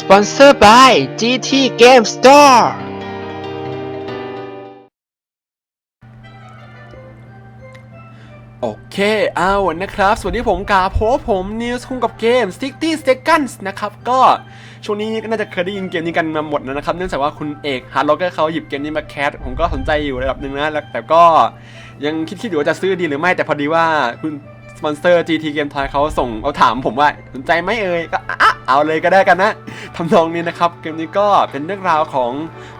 Sponsored by GT Game Store โอเค เอาวันนะครับ สวัสดีผมกาโพผมนิวส์คุงกับเกม 60 Seconds นะครับ ก็ช่วงนี้ก็น่าจะเคยได้ยินเกมนี้กันมาหมดแล้วนะครับ เนื่องจากว่าคุณเอกฮาร์ดล็อกเกอร์เขาหยิบเกมนี้มาแคสผมก็สนใจอยู่ระดับหนึ่งนะแล้วแต่ก็ยังคิดๆอยู่ว่าจะซื้อดีหรือไม่ แต่พอดีว่าคุณ สปอนเซอร์ GT Game Toy เขาส่งเอาถามผมว่าสนใจไหมเอ่ยก็อะเอาเลยก็ได้กันนะทำนองนี้นะครับเกมนี้ก็เป็นเรื่องราวของ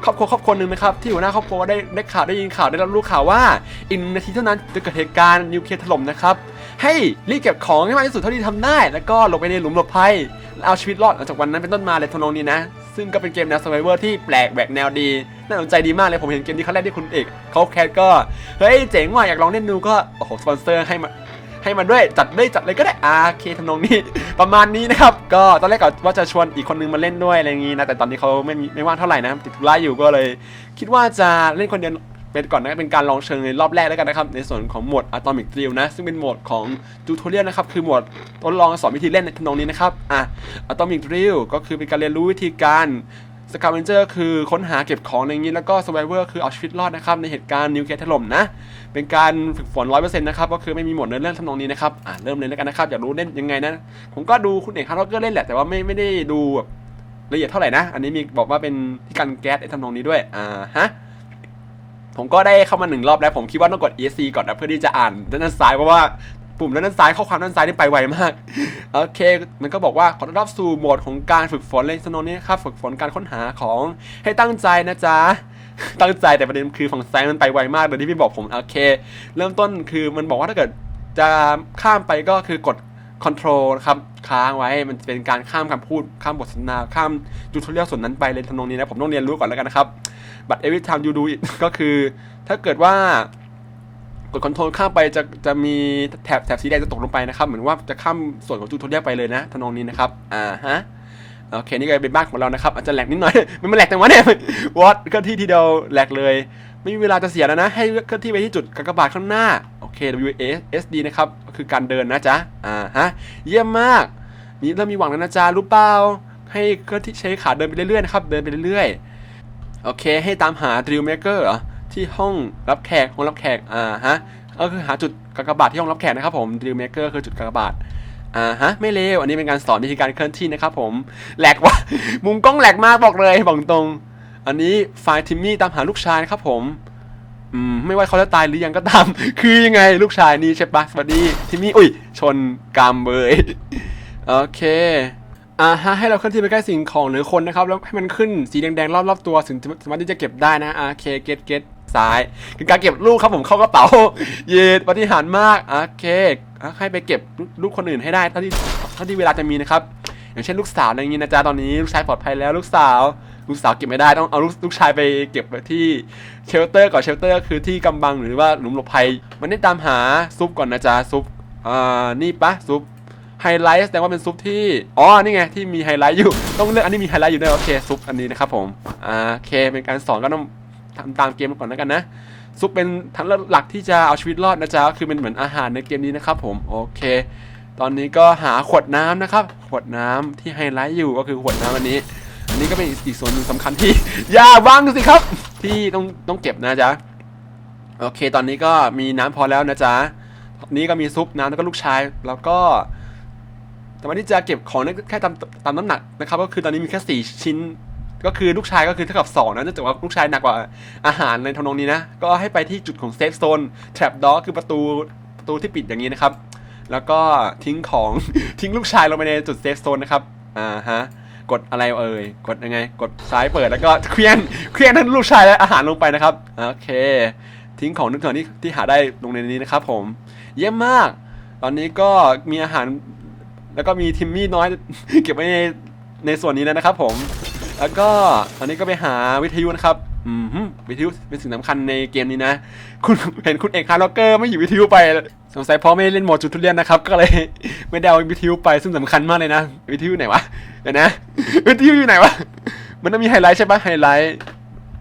ครอบครัวครอบครัวหนึ่งนะครับที่หัวหน้าครอบครัวได้ได้ข่าวได้ยินข่าวได้รับรู้ข่าวว่าอีกหนึ่งนาทีเท่านั้นจะเกิดเหตุการณ์นิวเคลียร์ถล่มนะครับให้รีบเก็บของให้มากที่สุดเท่าที่ทำได้ แล้วก็หลบไปในหลุมหลบภัยแล้วเอาชีวิตรอดหลังจากวันนั้นเป็นต้นมาเลยทำนองนี้นะซึ่งก็เป็นเกมแนว survivor ที่แปลกแหวกแนวดี น่าสนใจดีมากเลยผมเห็นเกมนี้ครั้งแรกที่คุณเอกเขาแคสก็ เฮ้ย เจ๋งว่ะอยากลองเล่นดูก็ โอ้โห สปอนเซอร์ให้มา ให้มาด้วยจัดได้จัดเลยก็ได้อาเคทำนองนี้ ประมาณนี้นะครับก็ตอนแรกก็ว่าจะชวนอีกคนนึงมาเล่นด้วยอะไรอย่างงี้นะแต่ตอนนี้เขาไม่มีไม่ว่างเท่าไหร่นะติดธุระอยู่ก็เลย คิดว่าจะเล่นคนเดียวเป็นก่อนนะเป็นการลองเชิงในรอบแรกแล้วกันนะครับ ในส่วนของโหมด Atomic Drill นะ ซึ่งเป็นโหมดของ Tutorial นะครับ คือโหมดทดลองสอนวิธีเล่นในทำนองนี้นะครับอะ Atomic Drill ก็คือเป็นการเรียนรู้วิธีการ สกาเวนเจอร์คือค้นหาเก็บของในอย่างนี้แล้วก็ Survivor คือเอาชีวิตรอดนะครับในเหตุการณ์นิวเคลียร์ถล่มนะ เป็นการฝึกฝนร้อยเปอร์เซ็นต์นะครับก็คือไม่มีหมดเนื้อเรื่องทำนองนี้นะครับอะเริ่มเลยแล้วกันนะครับอยากรู้เล่นยังไงนะผมก็ดูคุณเอกฮาร์ดร็อกเกอร์เล่นแหละแต่ว่าไม่ไม่ได้ดูแบบละเอียดเท่าไหร่นะ อันนี้มีบอกว่าเป็นที่กันแก๊สไอ้ทำนองนี้ด้วยอ่าฮะผมก็ได้เข้ามาหนึ่งรอบแล้วผมคิดว่าต้องกด ESC ก่อนนะเพื่อที่จะอ่านด้านซ้ายเพราะว่า ปุ่มด้านซ้ายข้อความด้านซ้ายนี่ไปไวมาก โอเค มันก็บอกว่าขอต้อนรับสู่โหมดของการฝึกฝนเลยสนองนี้ครับ ฝึกฝนการค้นหาของให้ตั้งใจนะจ๊ะ ตั้งใจแต่ประเด็นคือฝั่งซ้ายมันไปไวมากโดยที่พี่บอกผม โอเค เริ่มต้นคือมันบอกว่าถ้าเกิดจะข้ามไปก็คือกด control นะครับค้างไว้ มันเป็นการข้ามคำพูด ข้ามบทสนทนา ข้ามจูทเรียลส่วนนั้นไปเลยทำนองนี้นะ ผมต้องเรียนรู้ก่อนแล้วกันนะครับ but every time you do it ก็คือ ถ้าเกิดว่า กดคอนโทรลข้ามไปจะจะมีแถบแถบสีแดงจะตกลงไปนะครับ เหมือนว่าจะข้ามส่วนของจูทเรียลไปเลยนะทำนองนี้นะครับ อ่าฮะโอเค นี่ก็เป็นบ้านของเรานะครับ อาจจะแหลกนิดหน่อย มันมาแหลกแต่ว่าเนี่ยวอตเคลื่อนที่ทีเดียวแหลกเลย ไม่มีเวลาจะเสียแล้วนะ ให้เคลื่อนที่ไปที่จุดกากบาทข้างหน้า โอเค W S S D นะครับ ก็คือการเดินนะจ๊ะ อ่าฮะ เยี่ยมมากมีเริ่มมีหวังแล้วนะจ๊ะ รู้เปล่า ให้เคลื่อนที่ใช้ขาเดินไปเรื่อยๆนะครับ เดินไปเรื่อยๆ โอเค ให้ตามหา Drill Maker เหรอ ที่ห้องรับแขกห้องรับแขกอ่าฮะก็คือหาจุดกากบาทที่ห้องรับแขกนะครับผม Drill Maker คือจุดกากบาทอ่าฮะไม่เลวอันนี้เป็นการสอนวิธีการเคลื่อนที่นะครับผมแหลกว่ะมุมกล้องแหลกมากบอกเลยบอกตรง อันนี้ไฟทิมมี่ตามหาลูกชายนะครับผมอืมไม่ว่าเขาจะตายหรือยังก็ตาม คือยังไงลูกชายนี่ใช่ปะสวัสดีทิมมี่อุ้ยชนกามเบยโอเคอ่าฮะให้เราเคลื่อนที่ไปใกล้สิ่งของหรือคนนะครับแล้วให้มันขึ้นสีแดงๆรอบๆตัวถึงสามารถที่จะเก็บได้นะโอเคเก็ตเก็ต ซ้าย คือการเก็บลูกครับผมเข้ากระเป๋า เย็ดปฏิหารมากโอเคให้ไปเก็บลูกคนอื่นให้ได้เท่าที่เท่าที่เวลาจะมีนะครับอย่างเช่นลูกสาวอย่างนี้นะจ๊ะตอนนี้ลูกชายปลอดภัยแล้วลูกสาว ลูกสาวเก็บไม่ได้ต้องเอาลูกลูกชายไปเก็บไว้ที่เชลเตอร์ก่อนเชลเตอร์คือที่กำบังหรือว่าหลุมหลบภัย มันได้ตามหาซุปก่อนนะจ๊ะซุปอ่านี่ปะซุปไฮไลท์แสดงว่าเป็นซุปที่ อ๋อ นี่ไง ที่มีไฮไลท์อยู่ ต้องเลือกอันนี้มีไฮไลท์อยู่ด้วย โอเค ซุปอันนี้นะครับผม โอเค เป็นการสอนก็ต้อง ทำตามเกมก่อนแล้วกันนะ ซุปเป็นทางหลักที่จะเอาชีวิตรอดนะจ๊ะคือเป็นเหมือนอาหารในเกมนี้นะครับผม โอเค ตอนนี้ก็หาขวดน้ำนะครับ ขวดน้ำที่ไฮไลท์อยู่ก็คือขวดน้ำอันนี้ อันนี้ก็เป็นอีกส่วนหนึ่งสำคัญที่ อย่าบังสิครับ ที่ต้องต้องเก็บนะจ๊ะ โอเค ตอนนี้ก็มีน้ำพอแล้วนะจ๊ะ นี้ก็มีซุปน้ำแล้วก็ลูกชายแล้วก็แต่วันที่จะเก็บของแค่ตามตามน้ำหนักนะครับ ก็คือตอนนี้มีแค่สี่ชิ้น ก็คือลูกชายก็คือเท่ากับสองนะเนื่องจากว่าลูกชายหนักกว่าอาหารในทำนองนี้นะ ก็ให้ไปที่จุดของเซฟโซน trap door คือประตูประตูที่ปิดอย่างนี้นะครับ แล้วก็ทิ้งของ ทิ้งลูกชายลงไปในจุดเซฟโซนนะครับ อ่าฮะ กดอะไรเอ่ย กดยังไง กดซ้ายเปิดแล้วก็เคลียนเคลียนทั้งลูกชายและอาหารลงไปนะครับ โอเค ทิ้งของทุกอย่างที่ที่หาได้ลงในนี้นะครับผม เยี่ยมมาก ตอนนี้ก็มีอาหาร แล้วก็มีทิมมี่น้อย เก็บไว้ในในส่วนนี้แล้วนะครับผม แล้วก็ตอนนี้ก็ไปหาวิทยุนะครับอืมวิทยุเป็นสิ่งสำคัญในเกมนี้นะ คุณเห็นคุณเอกฮาร์ล็อกเกอร์ไม่อยู่วิทยุไป สงสัยเพราะไม่เล่นโหมดจุดทุเรียนนะครับ ก็เลยไม่ได้เอาวิทยุไปซึ่งสำคัญมากเลยนะ วิทยุไหนวะ เดี๋ยวนะ วิทยุอยู่ไหนวะ มันต้องมีไฮไลท์ใช่ปะไฮไลท์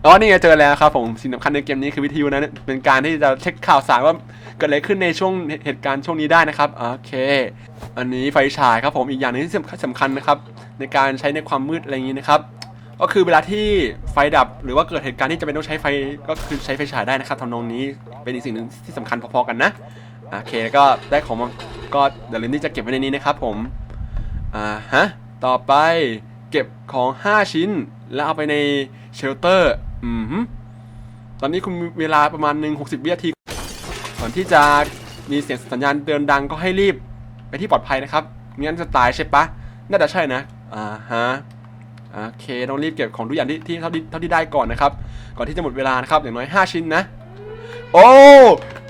อ๋อ นี่ไงเจอแล้วครับผม สิ่งสำคัญในเกมนี้คือวิทยุนะ เป็นการที่จะเช็คข่าวสารว่าเกิดอะไรขึ้นในช่วงเหตุการณ์ช่วงนี้ได้นะครับ โอเค อันนี้ไฟฉายครับผม อีกอย่างหนึงที่สำคัญนะครับในการใช้ในความมืดอะไรอย่างนี้นะครับ ก็คือเวลาที่ไฟดับหรือว่าเกิดเหตุการณ์ที่จะเป็นต้องใช้ไฟก็คือใช้ไฟฉายได้นะครับทำนองนี้เป็นอีกสิ่งหนึ่งที่สำคัญพอๆกันนะโอเคก็ได้ของมาก็เดี๋ยวลืมที่จะเก็บไว้ในนี้นะครับผมอ่าฮะต่อไปเก็บของ 5 ชิ้น แล้วเอาไปในเชลเตอร์อืมตอนนี้คุณเวลาประมาณหนึ่ง60วินาทีก่อนที่จะมีเสียงสัญญาณเตือนดังก็ให้รีบไปที่ปลอดภัยนะครับงั้นจะตายใช่ปะน่าจะใช่นะอ่าฮะ โอเคต้องรีบเก็บของทุกอย่างที่ที่เท่าที่เท่าที่ได้ก่อนนะครับ ก่อนที่จะหมดเวลานะครับอย่างน้อย 5 ชิ้นนะ โอ้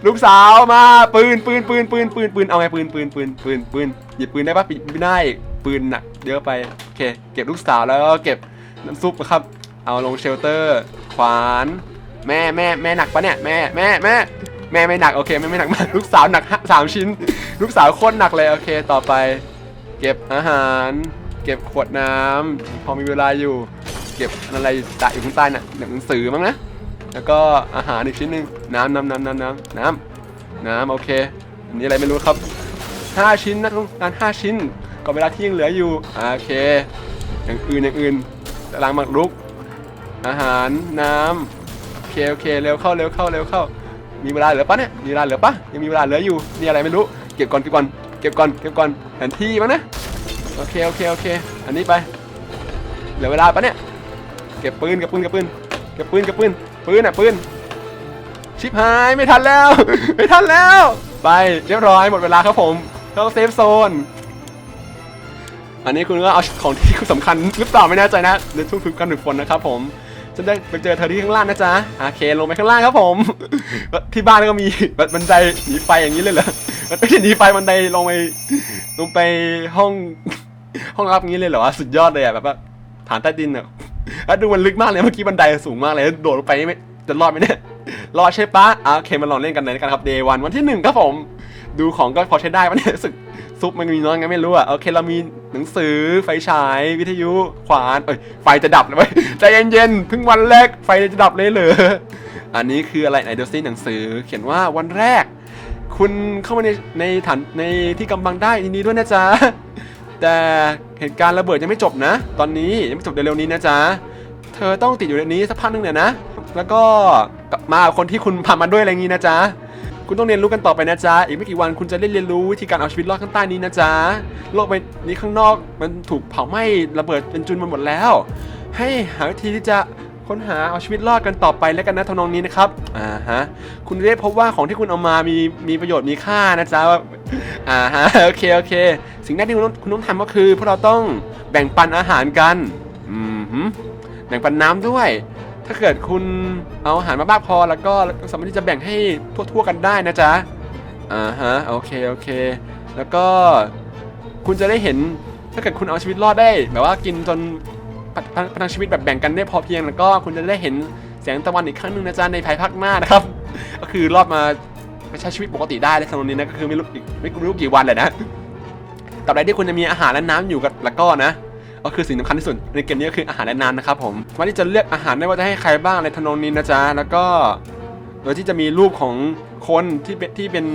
ลูกสาวมาปืนปืนปืนปืนปืนปืนเอาไงปืนปืนปืนปืนปืนหยิบปืนได้ปะปิดไม่ได้ปืนหนักเยอะไปโอเค เก็บลูกสาวแล้วก็เก็บน้ำซุปนะครับ เอาลงเชลเตอร์ ขวาน แม่แม่แม่หนักปะเนี่ยแม่แม่แม่แม่ไม่หนักโอเคแม่ไม่หนักมากลูกสาวหนักห้าสามชิ้น ลูกสาวโคตรหนักเลยโอเค ต่อไป เก็บอาหาร เก็บขวดน้ำพอมีเวลาอยู่ เก็บอะไรตะอยู่ข้างใต้น่ะหนังสือมั้งนะ แล้วก็อาหารอีกชิ้นหนึ่งน้ำน้ำน้ำน้ำน้ำน้ำน้ำโอเค อันนี้อะไรไม่รู้ครับห้าชิ้นนะต้องการห้าชิ้นก็เวลาที่ยังเหลืออยู่โอเค อย่างอื่นอย่างอื่นตารางหมักรุก อาหารน้ำโอเคโอเคเร็วเข้าเร็วเข้าเร็วเข้า มีเวลาเหลือปะเนี่ยมีเวลาเหลือปะยังมีเวลาเหลืออยู่นี่อะไรไม่รู้เก็บก่อนเก็บก่อนเก็บก่อนเก็บก่อนแผนที่มั้งนะ โอเคโอเคโอเค อันนี้ไปเหลือเวลาปะเนี่ยเก็บปืนเก็บปืนเก็บปืนเก็บปืนเก็บปืนปืนอะปืนชิบหายไม่ทันแล้ว ไม่ทันแล้ว ไปเรียบร้อยหมดเวลาครับผมเข้าเซฟโซนอันนี้คุณก็เอาของที่คุณสำคัญหรือเปล่าไม่แน่ใจนะในทุกๆการฝึกฝนนะครับผมจะได้ไปเจอเธอที่ข้างล่างนะจ๊ะโอเคลงไปข้างล่างครับผม ที่บ้านก็มีบันไดหนีไฟอย่างนี้เลยเหรอมันไม่ใช่หนีไฟบันไดลงไปลงไปห้อง ห้องรับงี้เลยเหรอวะสุดยอดเลยอะแบบว่าฐานใต้ดินอะแล้วดูมันลึกมากเลยเมื่อกี้บันไดสูงมากเลยโดดลงไปไม่จะรอดไหมเนี่ยรอดใช่ปะอะโอเคมาลองเล่นกันเลยกันครับเดย์วันวันที่หนึ่งครับผม ดูของก็พอใช้ได้ปะเนี่ยรู้สึกซุปมันมีน้อยไงไม่รู้อะโอเคเรามีหนังสือไฟฉายวิทยุขวานเอ้ยไฟจะดับเลยเว้ยใจเย็นๆเพิ่งวันแรกไฟจะดับเลยเหรออันนี้คืออะไรไหนดูซิหนังสือ เขียนว่าวันแรก คุณเข้ามาในในฐานในที่กำบังได้ยินดีด้วยนะจ๊ะ แต่เหตุการณ์ระเบิดยังไม่จบนะ ตอนนี้ยังไม่จบเร็วๆนี้นะจ๊ะ เธอต้องติดอยู่ในนี้สักพักหนึงเนี่ยนะ แล้วก็กลับมาคนที่คุณพามาด้วยอะไรอย่างนี้นะจ๊ะ คุณต้องเรียนรู้กันต่อไปนะจ๊ะ อีกไม่กี่วันคุณจะได้เรียนรู้วิธีการเอาชีวิตรอดข้างใต้นี้นะจ๊ะ โลกใบนี้ข้างนอกมันถูกเผาไหม้ระเบิดเป็นจุนมันหมดแล้ว ให้หาวิธีที่จะ ค้นหาเอาชีวิตรอดกันต่อไปแล้วกันนะทำนองนี้นะครับอ่าฮะคุณจะได้พบว่าของที่คุณเอามามีมีประโยชน์มีค่านะจ๊ะอ่าฮะโอเคโอเค สิ่งแรกที่คุณต้องคุณต้องทำก็คือพวกเราต้องแบ่งปันอาหารกันอืมฮึแบ่งปันน้ำด้วย ถ้าเกิดคุณเอาอาหารมาบ้าพอแล้วก็สามารถที่จะแบ่งให้ทั่วๆกันได้นะจ๊ะอ่าฮะโอเคโอเค แล้วก็คุณจะได้เห็นถ้าเกิดคุณเอาชีวิตรอดได้แบบว่ากินจน พลังชีวิตแบบแบ่งกันได้พอเพียง แล้วก็คุณจะได้เห็นแสงตะวันอีกครั้งหนึ่งนะจ๊ะในภายภาคหน้านะครับ ก็คือรอดมาไปใช้ชีวิตปกติได้ในสำหรับนี้นะก็คือไม่รู้อีกไม่รู้กี่วันเลยนะต่อไปที่คุณจะมีอาหารและน้ำอยู่กับแล้วก็นะก็คือสิ่งสำคัญที่สุดในเกมนี้ก็คืออาหารและน้ำนะครับผมวันที่จะเลือกอาหารได้ว่าจะให้ใครบ้างในทำนงนี้นะจ๊ะแล้วก็ โดยที่จะมีรูปของคนที่เป็นที่เป็น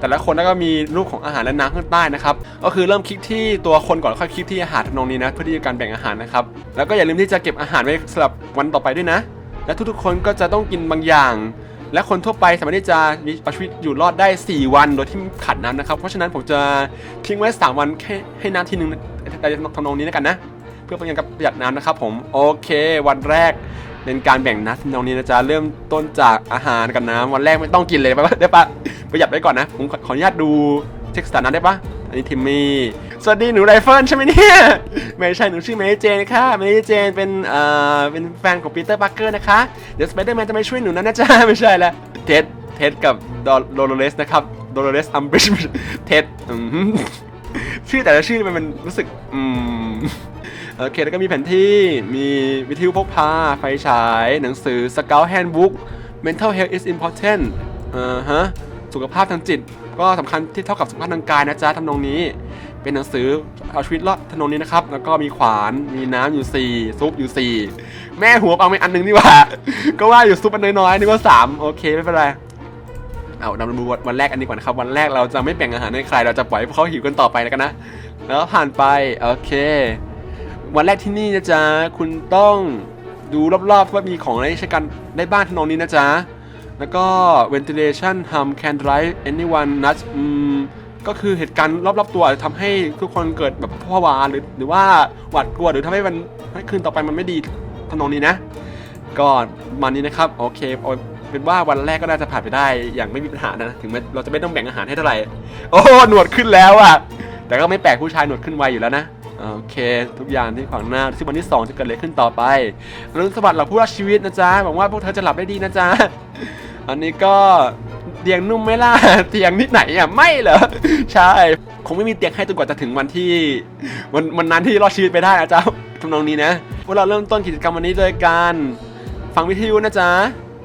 แต่ละคนแล้วก็มีรูปของอาหารและน้ำข้างใต้นะครับ ก็คือเริ่มคลิกที่ตัวคนก่อนค่อยคลิกที่อาหารทำนองนี้นะ เพื่อที่จะการแบ่งอาหารนะครับ แล้วก็อย่าลืมที่จะเก็บอาหารไว้สำหรับวันต่อไปด้วยนะ และทุกๆคนก็จะต้องกินบางอย่าง และคนทั่วไปสามารถที่จะมีชีวิตอยู่รอดได้ 4 วันโดยที่ขาดน้ำนะครับ เพราะฉะนั้นผมจะทิ้งไว้ 3 วันแค่ให้น้ำทีหนึ่งในทำนองนี้แล้วกันนะ เพื่อเป็นการประหยัดน้ำนะครับผม โอเค วันแรก เป็นการแบ่งน้ำตรงนี้นะจ๊ะเริ่มต้นจากอาหารกับน้ำวันแรกไม่ต้องกินเลยได้ปะได้ปะประหยัดไว้ก่อนนะผมขออนุญาตดูเช็คสถานะได้ปะอันนี้ทิมมี่สวัสดีหนูไรเฟิลใช่ไหมเนี่ยไม่ใช่หนูชื่อเมย์เจนค่ะเมย์เจนเป็นเอ่อเป็นแฟนของปีเตอร์ปาร์เกอร์นะคะเดี๋ยวสไปเดอร์แมนจะมาช่วยหนูนะนะจ๊ะไม่ใช่แล้วเท็ดเท็ดกับโดโลเรสนะครับโดโลเรสอัมบริชเท็ดอืมชื่อแต่ละชื่อมันมันรู้สึกอืม โอเค แล้วก็มีแผนที่มีวิทยุพกพา ไฟฉาย หนังสือ Scout Handbook Mental Health is important อ่าฮะสุขภาพทางจิต ก็สำคัญที่เท่ากับสุขภาพทางกายนะจ๊ะทำนองนี้ เป็นหนังสือเอาชีวิตรอดทำนองนี้นะครับ แล้วก็มีขวานมีน้ำอยู่4ซุปอยู่4แม่หัวเอาไปอันหนึงนี่หว่า ก็ว่าอยู่ซุปอันน้อยๆนึกว่า3โอเคไม่เป็นไรเอาเราดูวันแรกอันนี้ก่อนนะครับ วันแรกเราจะไม่แบ่งอาหารให้ใคร เราจะปล่อยให้เขาหิวกันต่อไปแล้วกันนะ แล้วผ่านไป โอเค วันแรกที่นี่นะจ๊ะ คุณต้องดูรอบๆว่ามีของอะไรใช้กันได้บ้างทำนองนี้นะจ๊ะ แล้วก็ ventilation harm can drive anyone nuts อืมก็คือเหตุการณ์รอบๆตัวอาจจะทำให้ทุกคนเกิดแบบผวาหรือหรือว่าหวาดกลัวหรือทำให้มันให้คืนต่อไปมันไม่ดีทำนองนี้นะ ก็มานี้นะครับ โอเคเอาเป็นว่าวันแรกก็น่าจะผ่านไปได้อย่างไม่มีปัญหานะ ถึงแม้เราจะไม่ต้องแบ่งอาหารให้เท่าไหร่ โอ้หนวดขึ้นแล้วอะ แต่ก็ไม่แปลกผู้ชายหนวดขึ้นไวอยู่แล้วนะ โอเค ทุกอย่างที่ขวางหน้าซึ่งวันที่ 2 จะเกิดอะไรขึ้นต่อไปอรุณสวัสดิ์เหล่าผู้รอดชีวิตนะจ๊ะหวังว่าพวกเธอจะหลับได้ดีนะจ๊ะ อันนี้ก็เตียงนุ่มไหมล่ะเตียงที่ไหนอะไม่เหรอใช่คงไม่มีเตียงให้จนกว่าจะถึงวันที่วันวันนั้นที่รอดชีวิตไปได้นะจ๊ะทำนองนี้นะพวกเราเริ่มต้นกิจกรรมวันนี้โดยการฟังวิทยุนะจ๊ะ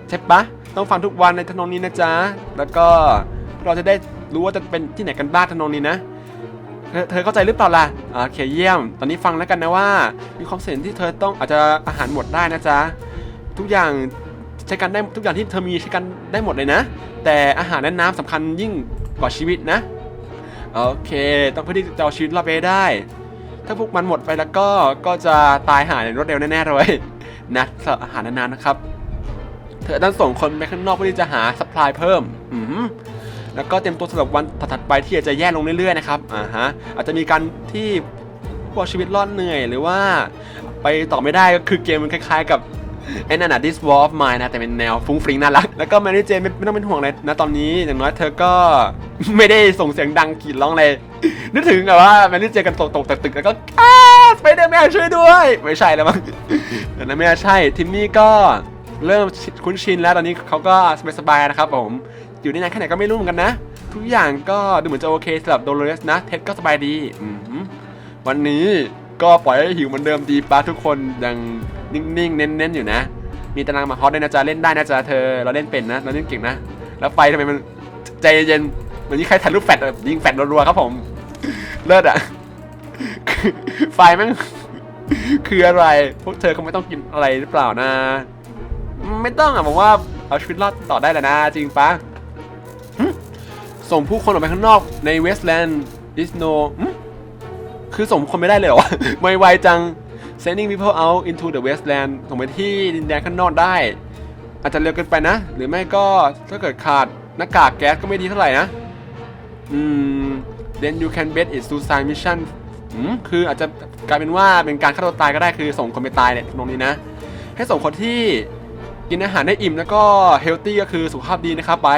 ใช่ปะต้องฟังทุกวันในทำนองนี้นะจ๊ะแล้วก็เราจะได้รู้ว่าจะเป็นที่ไหนกันบ้างทำนองนี้นะ เธอเธอเข้าใจหรือเปล่าล่ะโอเคเยี่ยม ตอนนี้ฟังแล้วกันนะว่า มีความเสี่ยงที่เธอต้องอาจจะอาหารหมดได้นะจ๊ะ ทุกอย่างใช้กันได้ทุกอย่างที่เธอมีใช้กันได้หมดเลยนะ แต่อาหารและน้ำสำคัญยิ่งกว่าชีวิตนะ โอเค ต้องเพื่อที่จะเอาชีวิตรอดไว้ได้ ถ้าพวกมันหมดไปแล้วก็ก็จะตายหายในรวดเร็วแน่ๆเลยนะสำหรับอาหารนานๆนะครับ เธอต้องส่งคนไปข้างนอกเพื่อที่จะหาสป라이เพิ่ม อืม แล้วก็เตรียมตัวสำหรับวันถัดๆไปที่อาจจะแย่ลงเรื่อยๆนะครับอ่าฮะอาจจะมีการที่พวกชีวิตรอดเหนื่อย หรือว่าไปต่อไม่ได้ก็คือเกมมันคล้ายๆ กับไอ้นั่นน่ะ This War of Mine นะ แต่เป็นแนวฟุ้งฟริ้งน่ารัก แล้วก็แมรี่เจนไม่ต้องเป็นห่วงเลยนะตอนนี้อย่างน้อยเธอก็ไม่ได้ส่งเสียงดังกรีดร้องเลย นึกถึงแบบว่าแมรี่เจนกันตกตกตึกแล้วก็อ้าสไปเดอร์แมนช่วยด้วย ไม่ใช่แล้วมั้งแต่นั้นไม่ใช่ ทิมมี่ก็เริ่มคุ้นชินแล้วตอนนี้เขาก็สบายๆนะครับผม อยู่ได้นานแค่ไหนก็ไม่รู้เหมือนกันนะ ทุกอย่างก็ดูเหมือนจะโอเคสำหรับโดโลเรสนะ เท็ดก็สบายดีวันนี้ก็ปล่อยให้หิวเหมือนเดิมดีปะทุกคนยังนิ่งๆ เน้นๆ อยู่นะ มีตารางมาฮอตด้วยนะจ๊ะเล่นได้นะจ๊ะเธอ เราเล่นเป็นนะ เราเล่นเก่งนะ แล้วไฟทำไมมันใจเย็นๆเหมือนที่ใครถ่ายรูปแฟลชแบบยิงแฟลชรัวๆครับผม เลิศอะไฟแม่งคืออะไร พวกเธอคงไม่ต้องกินอะไรหรือเปล่านะ ไม่ต้องอะผมว่าเอาชีวิตรอดต่อได้แล้วนะ จริงปะ ส่งผู้คนออกไปข้างนอกในเวสต์แลนด์ดิสโนคือส่งคนไม่ได้เลยเหรอไม่ไวจัง sending people out into the westland ส่งไปที่ดินแดนข้างนอกได้ อาจจะเร็วเกินไปนะ หรือไม่ก็ถ้าเกิดขาดหน้ากากแก๊สก็ไม่ดีเท่าไหร่นะ อืม then you can bet it's suicide mission อืมคืออาจจะกลายเป็นว่าเป็นการฆ่าตัวตายก็ได้คือส่งคนไปตายเนี่ยตรงนี้นะ ให้ส่งคนที่ กินอาหารได้อิ่มแล้วก็เฮลตี้ก็คือสุขภาพดีนะครับไป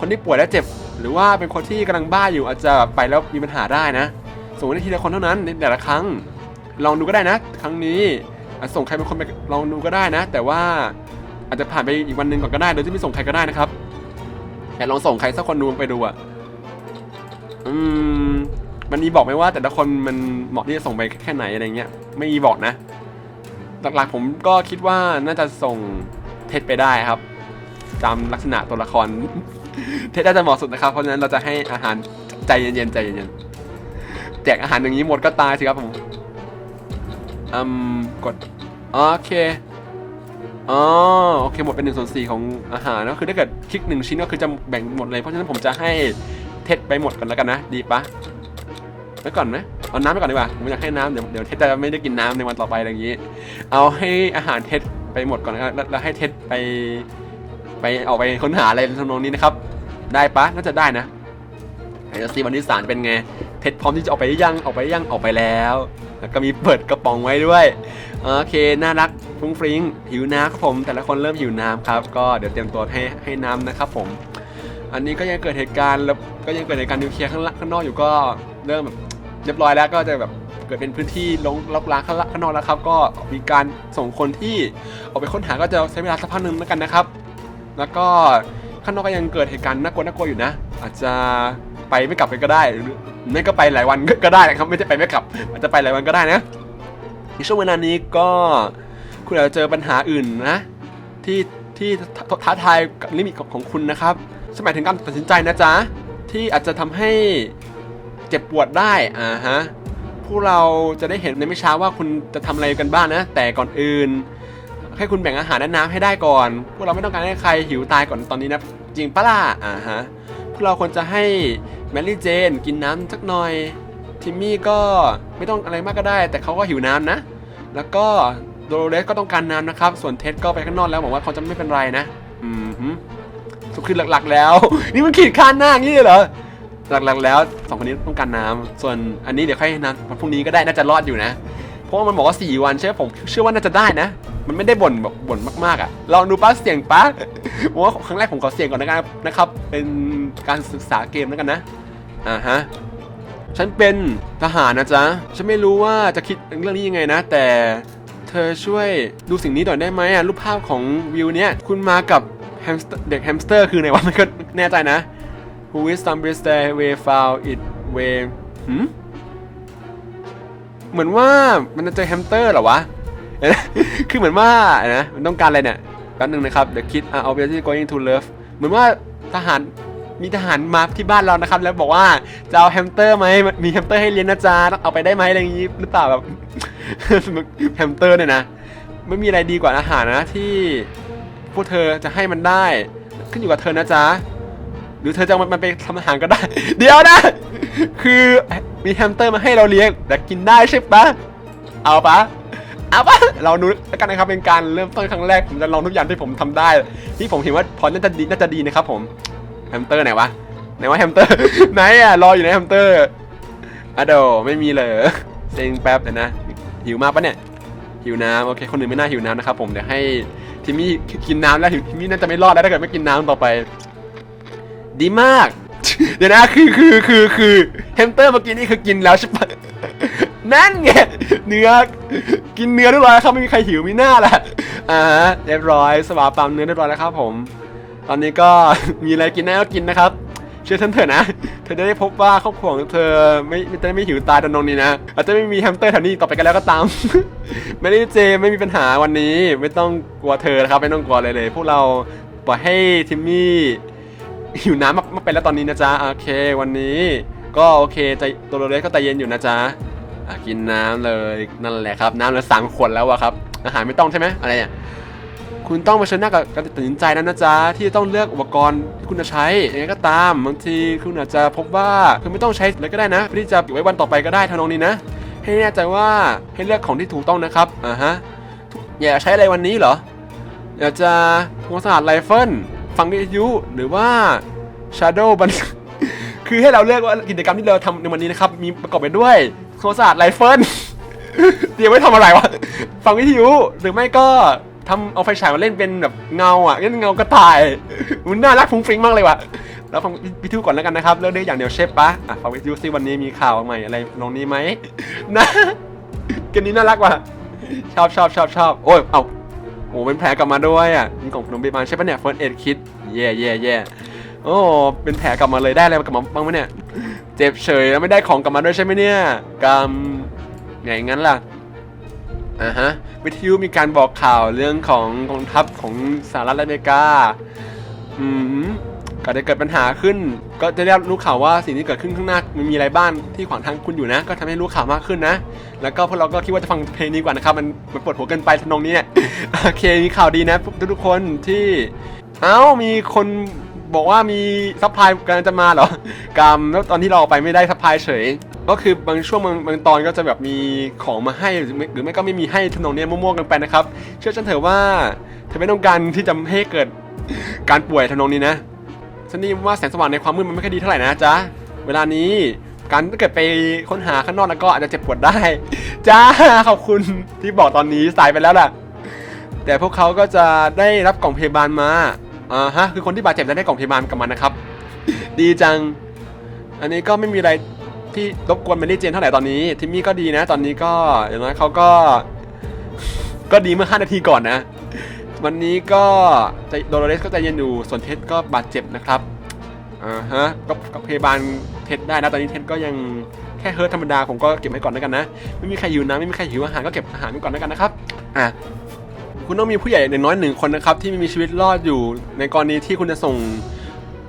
คนที่ป่วยและเจ็บ หรือว่าเป็นคนที่กำลังบ้าอยู่อาจจะไปแล้วมีปัญหาได้นะ ส่งได้ทีละคนเท่านั้นในแต่ละครั้ง ลองดูก็ได้นะ ครั้งนี้อาจส่งใครเป็นคนไปลองดูก็ได้นะ แต่ว่าอาจจะผ่านไปอีกวันหนึ่งก่อนก็ได้โดยที่ไม่ส่งใครก็ได้นะครับแต่ลองส่งใครสักคนดูไปดูอะอืมมันมีบอกไหมว่า แต่ละคนมันเหมาะที่จะส่งไปแค่ไหนอะไรเงี้ยไม่มีบอกนะ หลักๆผมก็คิดว่าน่าจะส่ง เท็ดไปได้ครับ ตามลักษณะตัวละคร เท็ดน่าจะเหมาะสุดนะครับ เพราะฉะนั้นเราจะให้อาหารใจเย็นๆใจเย็นๆแจกอาหารอย่างนี้หมดก็ตายสิครับผมอืมกดโอเคอ๋อโอเคหมดเป็นหนึ่งส่วนสี่ของอาหารก็คือถ้าเกิดคลิกหนึ่งชิ้นก็คือจะแบ่งหมดเลยเพราะฉะนั้นผมจะให้เท็ดไปหมดก่อนแล้วกันนะ ดีปะไว้ก่อนไหมเอาน้ำไปก่อนดีกว่าผมอยากให้น้ำเดี๋ยวเดี๋ยวเท็ดจะไม่ได้กินน้ำในวันต่อไปอะไรอย่างนี้ เอาให้อาหารเท็ด ไปหมดก่อนนะครับแล้วแล้วให้เท็ดไป ไปออกไปค้นหาอะไรทำนองนี้นะครับ ได้ปะน่าจะได้นะเดี๋ยวซีวันที่สามเป็นไง เท็ดพร้อมที่จะออกไปยังออกไปยังออกไปแล้ว แล้วก็มีเปิดกระป๋องไว้ด้วย โอเค น่ารักฟุ้งฟริ้งหิวน้ำครับผม แต่ละคนเริ่มหิวน้ำครับ ก็เดี๋ยวเตรียมตัวให้ให้น้ำนะครับผม อันนี้ก็ยังเกิดเหตุการณ์แล้วก็ยังเกิดเหตุการณ์นิวเคลียร์ข้างล่างข้างนอกอยู่ก็เริ่มแบบเรียบร้อยแล้วก็จะแบบ กิดเป็นพื้นที่ลงล็อกล้างข้างนอกแล้วครับ ก็มีการส่งคนที่ออกไปค้นหาก็จะใช้เวลาสักพักหนึ่งแล้วกันนะครับ แล้วก็ข้างนอกก็ยังเกิดเหตุการณ์น่ากลัวน่ากลัวอยู่นะ อาจจะไปไม่กลับไปก็ได้หรือไม่ก็ไปหลายวันก็ได้นะครับ ไม่ใช่ไปไม่กลับ อาจจะไปหลายวันก็ได้นะในช่วงเวลานี้ก็คุณอาจจะเจอปัญหาอื่นนะ ที่ที่ท้าทายลิมิตของของคุณนะครับสมัยถึงการตัดสินใจนะจ๊ะที่อาจจะทำให้เจ็บปวดได้อ่าฮะ พวกเราจะได้เห็นในไม่ช้าว่าคุณจะทำอะไรกันบ้างนะ แต่ก่อนอื่น ให้คุณแบ่งอาหารและน้ำให้ได้ก่อน พวกเราไม่ต้องการให้ใครหิวตายก่อนตอนนี้นะจริงปะล่ะอ่าฮะพวกเราควรจะให้แมรี่เจนกินน้ำสักหน่อยทิมมี่ก็ไม่ต้องอะไรมากก็ได้ แต่เขาก็หิวน้ำนะ แล้วก็โดโรเลสก็ต้องการน้ำนะครับ ส่วนเท็ดก็ไปข้างนอกแล้วบอกว่าเขาจะไม่เป็นไรนะ อืมสุดคือหลักๆแล้ว นี่มันขีดค่าหน้างี้เหรอ หลักๆแล้วสองคนนี้ต้องการน้ำส่วนอันนี้เดี๋ยวค่อยให้น้ำวันพรุ่งนี้ก็ได้น่าจะรอดอยู่นะ เพราะว่ามันบอกว่า 4 วันใช่ไหมผมเชื่อว่าน่าจะได้นะ มันไม่ได้บ่นแบบบ่นมากๆอะลองดูป้าเสียงป้าผมว่าครั้งแรกผมขอเสียงก่อนนะครับนะครับ เป็นการศึกษาเกมแล้วกันนะอ่าฮะฉันเป็นทหารนะจ๊ะ ฉันไม่รู้ว่าจะคิดเรื่องนี้ยังไงนะ แต่เธอช่วยดูสิ่งนี้หน่อยได้ไหมอะรูปภาพของวิวเนี้ยคุณมากับแฮมสเตอร์เด็กแฮมสเตอร์คือไหนวะมันก็แน่ใจนะ Who is some b r i s t a y way found it way หืมเหมือนว่ามันจะเจอแฮมสเตอร์เหรอวะ คือเหมือนว่านะมันต้องการอะไรเนี่ยแป๊บนึงนะครับ The kid are obviously going to love เหมือนว่าทหารมีทหารมาที่บ้านเรานะครับ แล้วบอกว่าจะเอาแฮมสเตอร์ไหมมีแฮมสเตอร์ให้เลี้ยงนะจ๊ะเอาไปได้ไหมอะไรอย่างนี้หรือเปล่าแบบแฮมสเตอร์เนี่ยนะไม่มีอะไรดีกว่าอาหารนะที่พวกเธอจะให้มันได้ ขึ้นอยู่กับเธอนะจ๊ะ หรือเธอจะมันไปทำอาหารก็ได้ เดี๋ยวนะ คือมีแฮมสเตอร์มาให้เราเลี้ยงแต่กินได้ใช่ปะเอาปะเอาปะเราดูแล้วกันนะครับเป็นการเริ่มต้นครั้งแรกผมจะลองทุกอย่างที่ผมทำได้ ที่ผมเห็นว่าพอน่าจะดีน่าจะดีนะครับผมแฮมสเตอร์ไหนวะไหนว่าแฮมสเตอร์ไหนอะรออยู่ในแฮมสเตอร์อะโดไม่มีเลยเซ็งแป๊บเดี๋ยวนะหิวมากปะเนี่ยหิวน้ำโอเคคนอื่นไม่น่าหิวน้ำนะครับผมเดี๋ยวให้ทิมมี่กินน้ำแล้วทิมมี่น่าจะไม่รอดแล้วถ้าเกิดไม่กินน้ำต่อไป ดีมาก เดี๋ยวนะคือคือคือคือแฮมสเตอร์เมื่อกี้นี่คือกินแล้วใช่ปะนั่นไงเนื้อกินเนื้อเรียบร้อยครับไม่มีใครหิวมีหน้าละอ่าเรียบร้อยสวาปามเนื้อเรียบร้อยแล้วครับผม ตอนนี้ก็มีอะไรกินได้ก็กินนะครับ เชื่อฉันเถอะนะ เธอจะได้พบว่าครอบครัวของเธอไม่จะไม่หิวตายตอนนนี้นะอาจจะไม่มีแฮมสเตอร์แถวนี้ต่อไปกันแล้วก็ตาม ไม่ได้เจไม่มีปัญหาวันนี้ ไม่ต้องกลัวเธอนะครับไม่ต้องกลัวเลยเลย พวกเราปล่อยให้ทิมมี่ หิวน้ำมากมาไปแล้วตอนนี้นะจ๊ะโอเค วันนี้ก็โอเคใจตัวโรเลสก็ใจเย็นอยู่นะจ๊ะอะกินน้ำเลยนั่นแหละครับ น้ำเหลือสามขวดแล้วอะครับ อาหารไม่ต้องใช่ไหมอะไรเนี่ยคุณต้องมาเชิญหน้ากับการตัดสินใจแล้วนะจ๊ะที่จะต้องเลือกอุปกรณ์ที่คุณจะใช้ยังไงก็ตามบางทีคุณอาจจะพบว่าคุณไม่ต้องใช้เลยก็ได้นะเพื่อที่จะเก็บไว้วันต่อไปก็ได้ทำนองนี้นะ ให้แน่ใจว่าให้เลือกของที่ถูกต้องนะครับอ่าฮะอย่าใช้อะไรวันนี้เหรออยากจะทำความสะอาดไรเฟิล ฟังวิทยุหรือว่า Shadow บันคือให้เราเลือกว่ากิจกรรมที่เราทำในวันนี้นะครับ มีประกอบไปด้วยทำความสะอาดไรเฟิลเตรียมไว้ทำอะไรวะ ฟังวิทยุหรือไม่ก็ทำเอาไฟฉายมาเล่นเป็นแบบเงาอะเล่นเงากระต่ายมันน่ารักฟุ้งฟิ้งมากเลยว่ะแล้วฟังวิทยุก่อนแล้วกันนะครับเลือกได้อย่างเดียวเชฟปะอะฟังวิทยุซิวันนี้มีข่าวใหม่อะไรลงนี้ไหมนะเกมนี้น่ารักว่ะชอบชอบชอบชอบโอ้ยเอา โอ้เป็นแผลกลับมาด้วยอะมีกล่องขนมเบยบานใช่ปะเนี่ยเฟิร์สเอ็ดคิดเย่เย่เย่โอ้เป็นแผลกลับมาเลยได้อะไรกลับมาบ้างไหมเนี่ย เจ็บเฉยแล้วไม่ได้ของกลับมาด้วยใช่ไหมเนี่ยกรรมไงงั้นล่ะอ่าฮะวิทยุมีการบอกข่าวเรื่องของกองทัพของสหรัฐอเมริกาอืม ก็ได้เกิดปัญหาขึ้น ก็จะได้รู้ข่าวว่าสิ่งที่เกิดขึ้นข้างหน้ามันมีอะไรบ้างที่ขวางทางคุณอยู่นะ ก็ทำให้รู้ข่าวมากขึ้นนะ แล้วก็พวกเราก็คิดว่าจะฟังเพลงนี้ก่อนนะครับ มันมันปวดหัวเกินไปทำนองนี้เนี่ยโอเคมีข่าวดีนะทุกทุกคนที่เอ้ามีคนบอกว่ามีซัพพลายกำลังจะมาเหรอกรรมแล้วตอนที่เราออกไปไม่ได้ซัพพลายเฉยก็คือบางช่วงบางบางตอนก็จะแบบมีของมาให้หรือไม่หรือไม่ก็ไม่มีให้ทำนองนี้มั่วๆกันไปนะครับ เชื่อฉันเถอะว่าเธอไม่ต้องการที่จะให้เกิดการป่วยทำนองนี้นะ ฉันนี่ว่าแสงสว่างในความมืดมันไม่ค่อยดีเท่าไหร่นะจ๊ะ เวลานี้การถ้าเกิดไปค้นหาข้างนอกแล้วก็อาจจะเจ็บปวดได้ จ้าขอบคุณที่บอกตอนนี้สายไปแล้วล่ะ แต่พวกเขาก็จะได้รับกล่องพยาบาลมา อ่าฮะ คือคนที่บาดเจ็บจะได้กล่องพยาบาลกลับมานะครับ ดีจัง อันนี้ก็ไม่มีอะไรที่รบกวนเมลี่เจนเท่าไหร่ตอนนี้ ทิมมี่ก็ดีนะ ตอนนี้ก็อย่างน้อยเขาก็ ก็ดีเมื่อ 5 นาทีก่อนนะ วันนี้ก็โดโรเลสก็ใจเย็นอยู่ส่วนเท็ดก็บาดเจ็บนะครับอ่าฮะก็ก็พยาบาลเท็ดได้นะตอนนี้เท็ดก็ยังแค่เฮิร์ตธรรมดาผมก็เก็บไว้ก่อนแล้วกันนะไม่มีใครหิวน้ำไม่มีใครหิวอาหารก็เก็บอาหารไว้ก่อนแล้วกันนะครับอะคุณต้องมีผู้ใหญ่อย่างน้อยหนึ่งคนนะครับที่มีชีวิตรอดอยู่ในกรณีที่คุณจะส่ง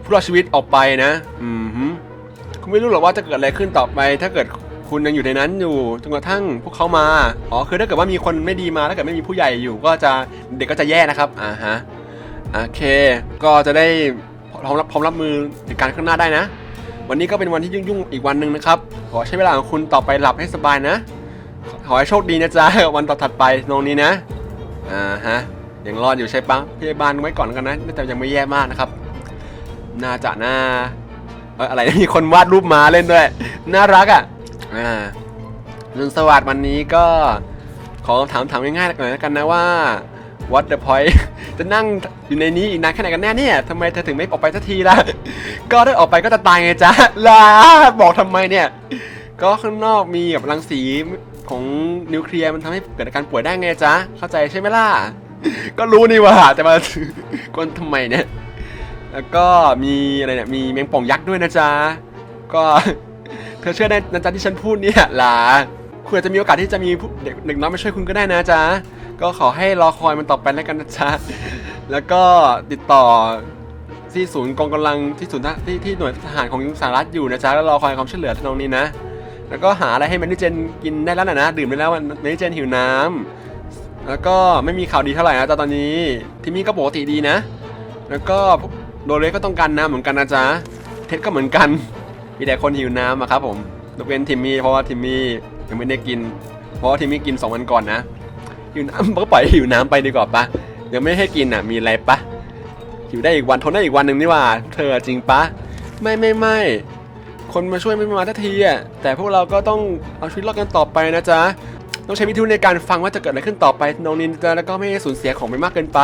ผู้รอดชีวิตออกไปนะ อืมคุณไม่รู้หรอกว่าจะเกิดอะไรขึ้นต่อไป ถ้าเกิด คุณยังอยู่ในนั้นอยู่จนกระทั่งพวกเขามาอ๋อคือถ้าเกิดว่ามีคนไม่ดีมาถ้าเกิดไม่มีผู้ใหญ่อยู่ ก็จะเด็กก็จะแย่นะครับอ่าฮะโอเค ก็จะได้พร้อมรับพร้อมรับมือเหตุการณ์ข้างหน้าได้นะ วันนี้ก็เป็นวันที่ยุ่งๆอีกวันหนึ่งนะครับ ขอใช้เวลาของคุณต่อไปหลับให้สบายนะ ขอให้โชคดีนะจ๊ะวันต่อถัดไปตรงนี้นะอ่าฮะยังรอดอยู่ใช่ปะพยาบาลไว้ก่อนกันนะแต่ยังไม่แย่มากนะครับ น่าจะน่าเอ้ยอะไรมีคนวาดรูปม้าเล่นด้วย น่ารักอะ อ่าลุนสวัสดิ์วันนี้ก็ขอถามถามง่ายๆหน่อยแล้วกันนะว่า what the point จะนั่งอยู่ในนี้อีกนานแค่ไหนกันแน่เนี่ยทำไมเธอถึงไม่ออกไปสักทีล่ะ ก็ถ้ออกไปก็จะตายไงจ๊ะลาบอกทำไมเนี่ย ก็ข้างนอกมีแบบรังสีของนิวเคลียร์มันทำให้เกิดอาการป่วยได้ไงจ๊ะ เข้าใจใช่ไหมล่ะ ก็รู้นี่หว่าแต่มากวนทำไมเนี่ย แล้วก็มีอะไรเนี่ย มีแมงป่องยักษ์ด้วยนะจ๊ะ ก็ เธอเชื่อได้นะจ๊ะที่ฉันพูดเนี่ยหลาคุณอาจจะมีโอกาสที่จะมีเด็กเด็กน้อยมาช่วยคุณก็ได้นะจ๊ะ ก็ขอให้รอคอยมันต่อไปแล้วกันนะจ๊ะ แล้วก็ติดต่อที่ศูนย์กองกำลังที่ศูนย์ที่ที่หน่วยทหารของสหรัฐอยู่นะจ๊ะแล้วรอคอยความช่วยเหลือตรงนี้นะ แล้วก็หาอะไรให้แมนนี่เจนกินได้แล้วนะนะดื่มได้แล้วแมนนี่เจนหิวน้ำแล้วก็ไม่มีข่าวดีเท่าไหร่นะจ๊ะตอนนี้ทิมมี่ก็ปกติดีนะ แล้วก็โดเรก็ต้องการน้ำเหมือนกันนะจ๊ะเท็ดก็เหมือนกัน มีแต่คนหิวน้ำอะครับผมยกเว้นทิมมี่เพราะว่าทิมมี่ยังไม่ได้กิน เพราะว่าทิมมี่กินสองวันก่อนนะหิวน้ำก็ปล่อยหิวน้ำไปดีกว่าปะยังไม่ให้กินอะมีอะไรปะหิวได้อีกวันทนได้อีกวันหนึ่งนี่ว่า เธอจริงปะไม่ไม่ไม่คนมาช่วยไม่มาทันทีอะแต่พวกเราก็ต้องเอาชีวิตรอดกันต่อไปนะจ๊ะต้องใช้วิธีในการฟังว่าจะเกิดอะไรขึ้นต่อไปน้องนินจะแล้วก็ไม่ให้สูญเสียของไปมากเกินไป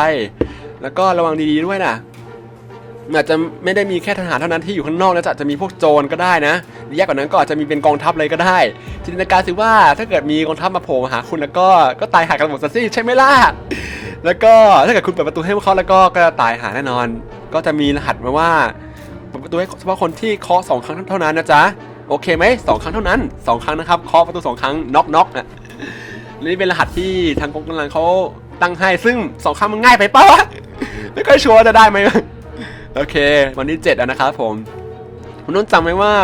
แล้วก็ระวังดีๆด้วยนะ อาจจะไม่ได้มีแค่ทหารเท่านั้นที่อยู่ข้างนอกนะจ๊ะจะมีพวกโจรก็ได้นะหรือแยกกว่านั้นก็อาจจะมีเป็นกองทัพเลยก็ได้จินตนาการสิว่าถ้าเกิดมีกองทัพมาโผล่มาหาคุณแล้วก็ก็ตายหากันหมดซะสิใช่ไหมล่ะแล้วก็ถ้าเกิดคุณเปิดประตูให้พวกเขาแล้วก็ก็จะตายหาแน่นอน ก็จะมีรหัสมาว่าเปิดประตูให้เฉพาะคนที่เคาะสองครั้งเท่านั้นนะจ๊ะโอเคไหมสองครั้งเท่านั้นสองครั้งนะครับเคาะประตูสองครั้งน็อกน็อกอะนี่เป็นรหัสที่ทางกองกำลังเขาตั้งให้ซึ่งสองครั้งมันง่ายไปปะวะไม่ค่อยชัวร์จะได้ไหม โอเค วันที่7แล้วนะครับผมคุณต้องจำไว้ว่า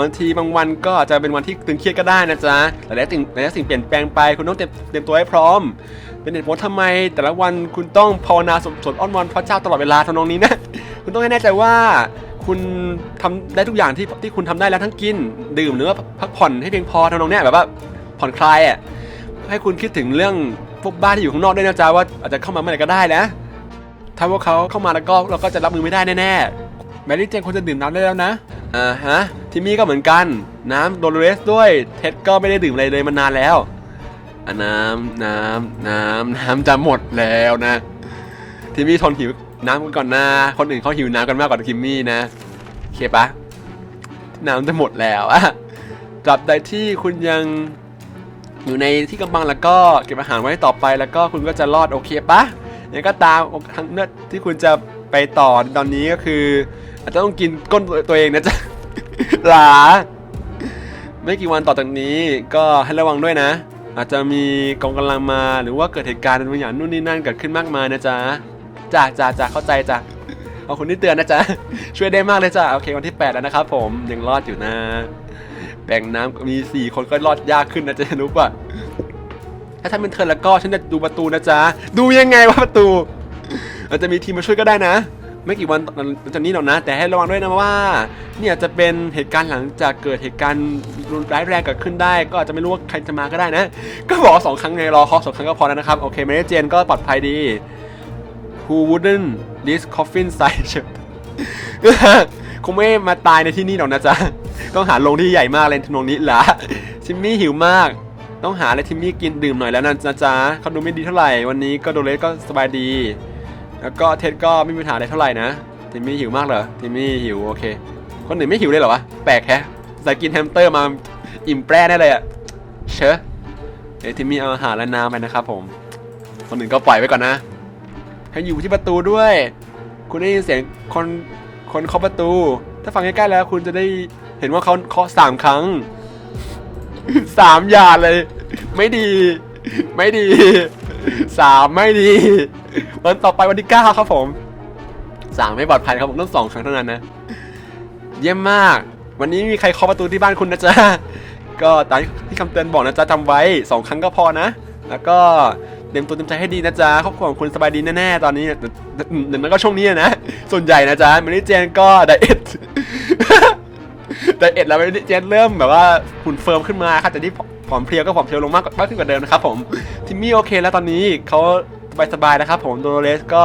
บางทีบางวันก็อาจจะเป็นวันที่ตึงเครียดก็ได้นะจ๊ะแต่แล้วสิ่งแต่แล้วสิ่งเปลี่ยนแปลงไปคุณต้องเตรียมเตรียมตัวให้พร้อม เป็นเหตุผลทำไม แต่ละวันคุณต้องภาวนาสวดสวดอ้อนวอนพระเจ้าตลอดเวลาทำนองนี้นะคุณต้องให้แน่ใจว่าคุณทำได้ทุกอย่างที่ที่คุณทำได้แล้วทั้งกิน ดื่มหรือว่าพักผ่อนให้เพียงพอทำนองเนี้ยแบบว่าผ่อนคลายอะให้คุณคิดถึงเรื่องพวกบ้านที่อยู่ข้างนอกด้วยนะจ๊ะว่าอาจจะเข้ามาเมื่อไหร่ก็ได้นะ ถ้าพวกเขาเข้ามาแล้วก็เราก็จะรับมือไม่ได้แน่ๆแมรี่เจนควรจะดื่มน้ำได้แล้วนะอ่าฮะทิมมี่ก็เหมือนกันน้ำโดโลเรสด้วยเท็ดก็ไม่ได้ดื่มอะไรเลยมานานแล้วอน้ำน้ำน้ำน้ำจะหมดแล้วนะทิมมี่ทนหิวน้ำกันก่อนนะคนอื่นเขาหิวน้ำกันมากกว่าทิมมี่นะโอเคปะน้ำจะหมดแล้วอะตราบใดที่คุณยังอยู่ในที่กำบังแล้วก็เก็บอาหารไว้ต่อไปแล้วก็คุณก็จะรอดโอเคปะ ยังก็ตามทางเลือกที่คุณจะไปต่อตอนนี้ก็คือ อาจจะต้องกินก้นตัวเองนะจ๊ะหลาไม่กี่วันต่อจากนี้ก็ให้ระวังด้วยนะ อาจจะมีกองกำลังมาหรือว่าเกิดเหตุการณ์บางอย่างนู่นนี่นั่นเกิดขึ้นมากมายนะจ๊ะจ้าจ้าจ้าเข้าใจจ้ะเอาคุณที่เตือนนะจ๊ะช่วยได้มากเลยจ้ะโอเควันที่ 8 แล้วนะครับผมยังรอดอยู่นะ แบ่งน้ำมี 4 คนก็รอดยากขึ้นนะจ๊ะนุ๊ก ว่าถ้านเป็นเธอแล้วก็ฉันจะดูประตูนะจ๊ะ ดูยังไงว่าประตูอาจจะมีทีมมาช่วยก็ได้นะ ไม่กี่วันจากนี้หรอกนะ แต่ให้ระวังด้วยนะว่า เนี่ยจะเป็นเหตุการณ์หลังจากเกิดเหตุการณ์รุนร้ายแรงเกิดขึ้นได้ ก็อาจจะไม่รู้ว่าใครจะมาก็ได้นะ ก็บอกสองครั้งไงรอคาะสองครั้งก็พอแล้วนะครับ โอเคเมเนเจนก็ปลอดภัยดี Who wouldn't this coffin size คงไม่มาตายในที่นี่หรอกนะจ๊ะ ต้องหาโรงที่ใหญ่มากเลยตรงนี้ละชิมมี่หิวมาก ต้องหาอะไรทิมมี่กินดื่มหน่อยแล้วนะจ๊ะเขาดูไม่ดีเท่าไหร่ วันนี้ก็โดเลสก็สบายดี แล้วก็เท็ดก็ไม่มีปัญหาอะไรเท่าไหร่นะทิมมี่หิวมากเหรอทิมมี่หิวโอเค คนอื่นไม่หิวเลยเหรอวะแปลกแฮะใส่กินแฮมสเตอร์มาอิ่มแปร่แน่เลยอะเชอะเอ้ทิมมี่เอาอาหารและน้ำไปนะครับผม คนอื่นก็ปล่อยไว้ก่อนนะ ให้อยู่ที่ประตูด้วย คุณได้ยินเสียงคนคนเคาะประตู ถ้าฟังใกล้ๆแล้ว คุณจะได้เห็นว่าเขาเคาะสามครั้ง สามอย่าเลย ไม่ดี ไม่ดี สามไม่ดี วันต่อไปวันที่เก้าครับผมสามไม่ปลอดภัยครับผมต้องสองครั้งเท่านั้นนะ เยี่ยมมาก วันนี้มีใครเคาะประตูที่บ้านคุณนะจ๊ะ ก็ตามที่คำเตือนบอกนะจ๊ะจำไว้สองครั้งก็พอนะ แล้วก็เตรียมตัวเตรียมใจให้ดีนะจ๊ะครอบครัวของคุณสบายดีแน่ๆตอนนี้หนึ่งนั้นก็ช่วงนี้นะ ส่วนใหญ่นะจ๊ะเมลี่เจนก็ไดเอท ไดเอทแล้วเมลี่เจนเริ่มแบบว่าหุ่นเฟิร์มขึ้นมาค่ะแต่ที่ผอมเพรียวก็ผอมเพรียวลงมากมากขึ้นกว่าเดิมนะครับผมทิมมี่โอเคแล้วตอนนี้เขาสบายๆนะครับผมโดเรสก็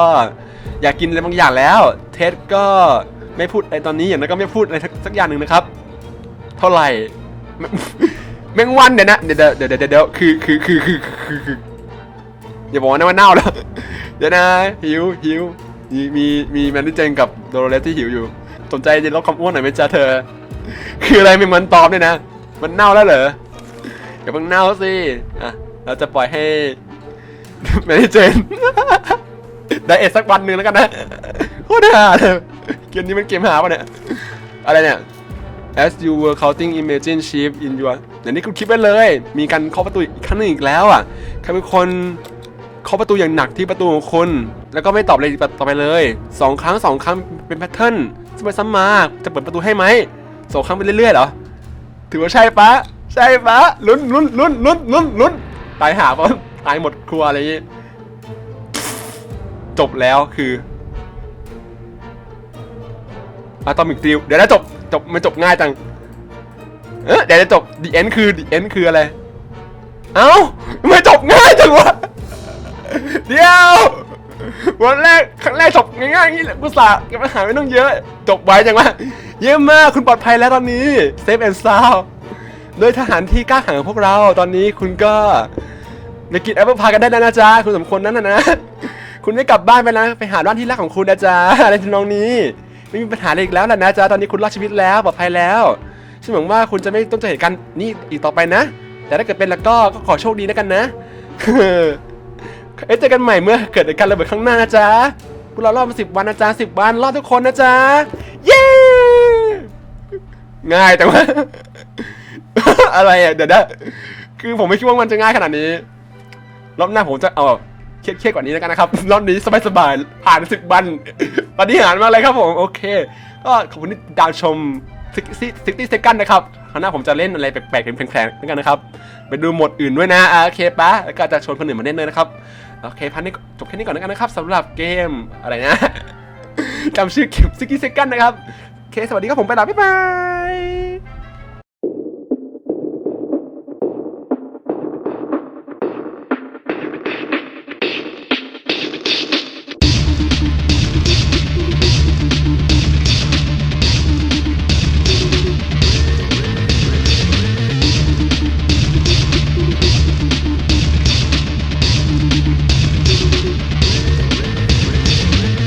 อยากกินอะไรบางอย่างแล้ว เท็ดก็ไม่พูดอะไรตอนนี้อย่างนั้นก็ไม่พูดอะไรสักอย่างหนึ่งนะครับ เท่าไหร่แมงวันเดี๋ยวนะเดี๋ยวเดี๋ยวเดี๋ยวเดี๋ยวคือคือคือคือคือคืออย่าบอกนะว่าเน่าแล้วเดี๋ยวนะหิวหิวมีมีมีแมนนี่เจนกับโดโรเลสที่หิวอยู่ สนใจจะลดความอ้วนหน่อยไหมจ๊ะเธอ คืออะไรแมงมันตอมเนี่ยนะ มันเน่าแล้วเหรออย่าเพิ่งเน่าสิอะเราจะปล่อยให้แมนนี่เจนไดเอทสักวันหนึ่งแล้วกันนะโคตรหาเลยเกมนี้มันเกมหาปะเนี่ยอะไรเนี่ย as you were counting imagine sheep in your อย่างนี้คุณคิดไว้เลย มีการเคาะประตูอีกครั้งหนึงอีกแล้วอะใครเป็นคนเคาะประตูอย่างหนักที่ประตูของคุณ แล้วก็ไม่ตอบเลยต่อไปเลยสองครั้งสองครั้งเป็นแพทเทิร์นซ้ำไปซ้ำมาจะเปิดประตูให้ไหม สองครั้งไปเรื่อยๆเหรอ ถือว่าใช่ปะใช่ปะลุ้นลุ้นลุ้นลุ้นลุ้นลุ้นตายหาปะตายหมดครัวอะไรอย่างงี้ จบแล้วคืออะตอมิกดิวเดี๋ยวนะจบจบมันจบง่ายจัง เออเดี๋ยวจะจบ the end คือ the end คืออะไร เอ้าไม่จบง่ายจังวะ เดี๋ยว วันแรกครั้งแรกจบง่ายๆอย่างนี้แหละกูสาเก็บอาหาไม่ต้องเยอะจบไวจังวะเยี่ยมมากคุณปลอดภัยแล้วตอนนี้ safe and sound โดยทหารที่กล้าหาญของพวกเราตอนนี้คุณก็ไปกินแอปเปิลพายกันได้แล้วนะจ๊ะคุณสมควรนั่นนะนะคุณไม่กลับบ้านไปนะไปหาบ้านที่รักของคุณนะจ๊ะอะไรทำนองนี้ ไม่มีปัญหาอะไรอีกแล้วแหละนะจ๊ะตอนนี้คุณรอดชีวิตแล้วปลอดภัยแล้วฉันหวังว่าคุณจะไม่ต้องเจอเหตุการณ์นี้อีกต่อไปนะ แต่ถ้าเกิดเป็นแล้วก็ก็ขอโชคดีแล้วกันนะ เอ้ยเจอกันใหม่เมื่อเกิดเหตุการณ์ระเบิดข้างหน้านะจ๊ะพวกเรารอดมาสิบวันนะจ๊ะสิบวันรอดทุกคนนะจ๊ะ เย้ ง่ายแต่ว่า อะไรอะเดี๋ยวนะคือผมไม่คิดว่ามันจะง่ายขนาดนี้ รอบหน้าผมจะเอาแบบเครียดๆกว่านี้แล้วกันนะครับ รอบนี้สบายๆผ่านสิบวันปฏิหารย์มาเลยครับผมโอเค ก็ขอบคุณที่ดาวชมซิกตี้เซกันนะครับคราวหน้าผมจะเล่นอะไรแปลกๆแผลงๆแล้วกันนะครับ ไปดูหมดอื่นด้วยนะอะโอเคปะแล้วก็จะชวนคนอื่นมาเล่นด้วยนะครับ โอเคพันนี้จบแค่นี้ก่อนแล้วกันนะครับสำหรับเกมอะไรนะจำชื่อเกมซิกิเซกันนะครับ โอเค สวัสดีครับผมไปแล้วบ๊ายบาย